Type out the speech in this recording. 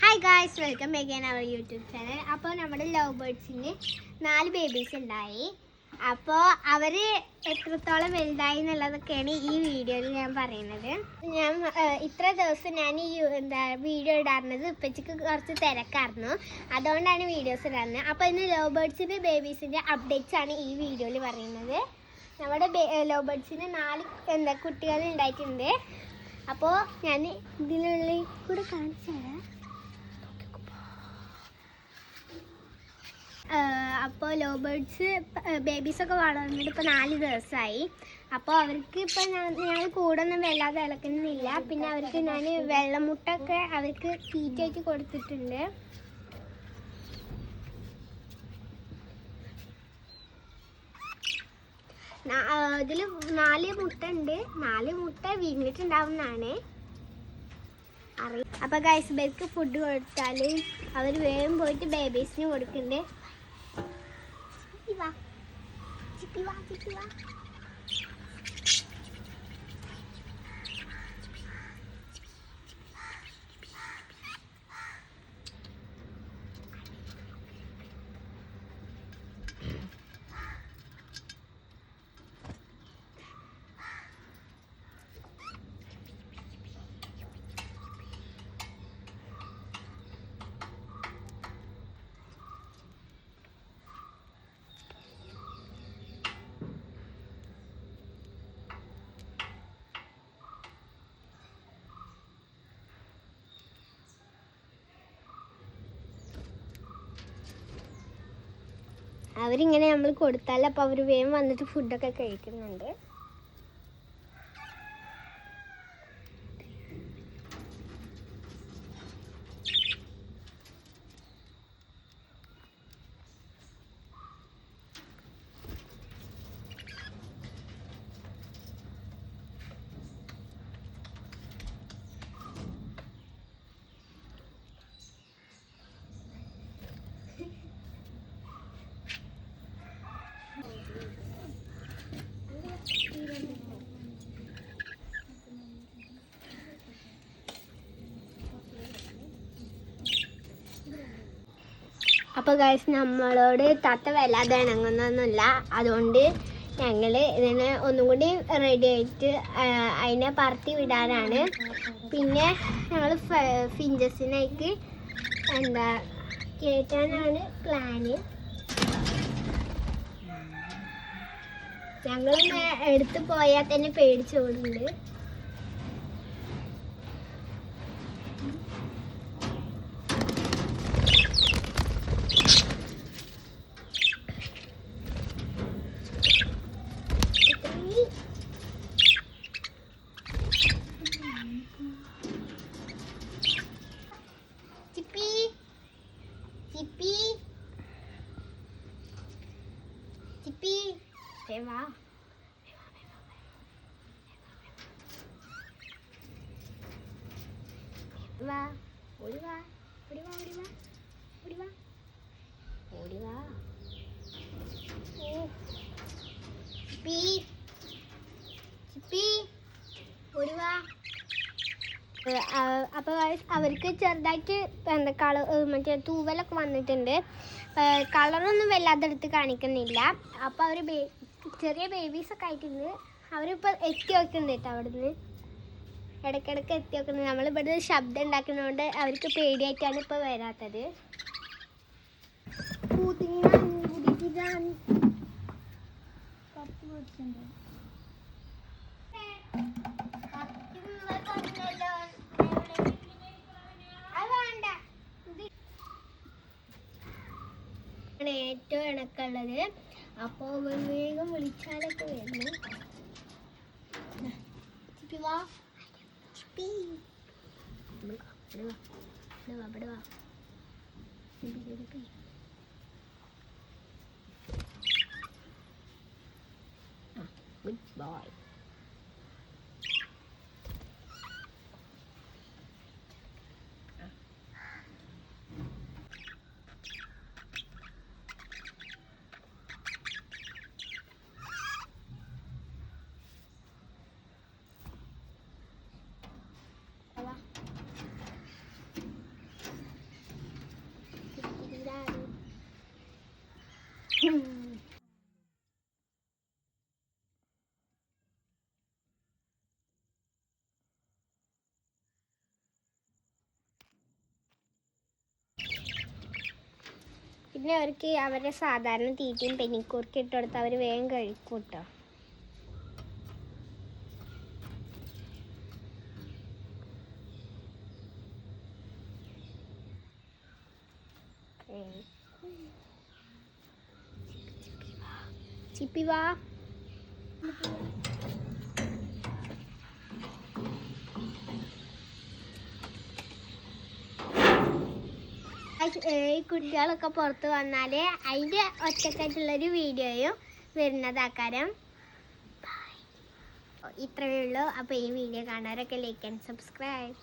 Hi guys welcome again our YouTube channel അപ്പോൾ നമ്മുടെ love ബേർഡ്സിന് നാല് ബേബീസ് ഉണ്ടായി. അപ്പോൾ അവർ എത്രത്തോളം വലുതായി എന്നുള്ളതൊക്കെയാണ് ഈ വീഡിയോയിൽ ഞാൻ പറയുന്നത്. ഞാൻ ഇത്ര ദിവസം ഞാൻ ഈ എന്താ വീഡിയോ ഇടാറുന്നത് ഉപ്പച്ചക്ക് കുറച്ച് തിരക്കായിരുന്നു. അതുകൊണ്ടാണ് വീഡിയോസ് ഇടാറുന്നത്. അപ്പോൾ ഇന്ന് ലവ് ബേർഡ്സിന്റെ ബേബീസിന്റെ അപ്ഡേറ്റ്സ് ആണ് ഈ വീഡിയോയിൽ പറയുന്നത്. നമ്മുടെ ലവ് ബേർഡ്സിന് നാല് എന്താ കുട്ടികൾ ഉണ്ടായിട്ടുണ്ട്. അപ്പോൾ ഞാൻ ഇതിനുള്ളിൽ കൂടെ കാണിച്ചു തരാം. അപ്പോൾ ലോ ബേർഡ്സ് ബേബീസൊക്കെ വളർന്നിട്ട് ഇപ്പോൾ നാല് ദിവസമായി അപ്പോൾ അവർക്ക് ഇപ്പോൾ ഞാൻ കൂടൊന്നും വെള്ളാതെ ഇളക്കുന്നില്ല. പിന്നെ അവർക്ക് ഞാൻ വെള്ളമുട്ടൊക്കെ അവർക്ക് തീറ്റയായിട്ട് കൊടുത്തിട്ടുണ്ട്. ഇതിൽ നാല് മുട്ട ഉണ്ട് നാല് മുട്ട വീണിട്ടുണ്ടാവുന്നതാണ്. അറിയാം അപ്പൊ ഗൈസ് ബേക്ക് ഫുഡ് കൊടുത്താൽ അവർ വേഗം പോയിട്ട് ബേബീസിന് കൊടുക്കണ്ടേ. വാ. ചിപ്പിവാ ചിപ്പി വാ. അവരിങ്ങനെ നമ്മൾ കൊടുത്താൽ അപ്പോൾ അവർ വേഗം വന്നിട്ട് ഫുഡൊക്കെ കഴിക്കുന്നുണ്ട്. അപ്പോൾ ഗൈസ് നമ്മളോട് തത്ത വല്ലാതെ ഇണങ്ങുന്നൊന്നുമില്ല. അതുകൊണ്ട് ഞങ്ങൾ ഇതിനെ ഒന്നും കൂടി റെഡി ആയിട്ട് അതിനെ പറത്തി വിടാനാണ്. പിന്നെ ഞങ്ങൾ ഫിഞ്ചസിനേക്ക് എന്താ കയറ്റാനാണ് പ്ലാന് ഞങ്ങൾ എടുത്തു പോയാൽ തന്നെ പേടിച്ചോടുന്നുണ്ട് ചിപ്പി ചിപ്പി ചിപ്പി ദേ വാ വാ ഓടി വാ ഓടി വാ ഓടി വാ ഓടി വാ ഓടി വാ. ഓ ചിപ്പി ചിപ്പി ഓടി വാ. അപ്പോൾ അവർക്ക് ചെറുതായിട്ട് എന്താ കളർ മറ്റേ തൂവലൊക്കെ വന്നിട്ടുണ്ട്. കളറൊന്നും വല്ലാതെ എടുത്ത് കാണിക്കുന്നില്ല. അപ്പോൾ അവർ ചെറിയ ബേബീസൊക്കെ ആയിട്ടുണ്ട് അവരിപ്പോൾ എത്തി വെക്കുന്നുണ്ട് കേട്ടോ അവിടുന്ന്. ഇടയ്ക്കിടയ്ക്ക് എത്തി വെക്കുന്നത് നമ്മളിവിടെ ശബ്ദം ഉണ്ടാക്കുന്നതുകൊണ്ട് അവർക്ക് പേടിയായിട്ടാണ് ഇപ്പോൾ വരാത്തത്. ഏറ്റവും ഇണക്കുള്ളത് അപ്പോൾ വേഗം വിളിച്ചാലൊക്കെ വരുന്നു ചിപ്പി good boy. പിന്നെ അവർക്ക് അവരുടെ സാധാരണ തീറ്റയും പെനിക്കൂർക്കും ഇട്ട് കൊടുത്ത് അവർ വേഗം കഴിക്കും കേട്ടോ. ചിപ്പി വാ. ഈ കുട്ടികളൊക്കെ പുറത്ത് വന്നാൽ അതിന്റെ ഒറ്റക്കായിട്ടുള്ളൊരു വീഡിയോയും വരുന്നതാക്കാരം ഇത്രയേ ഉള്ളൂ. അപ്പോൾ ഈ വീഡിയോ കാണാനൊക്കെ ലൈക്ക് ആൻഡ് സബ്സ്ക്രൈബ്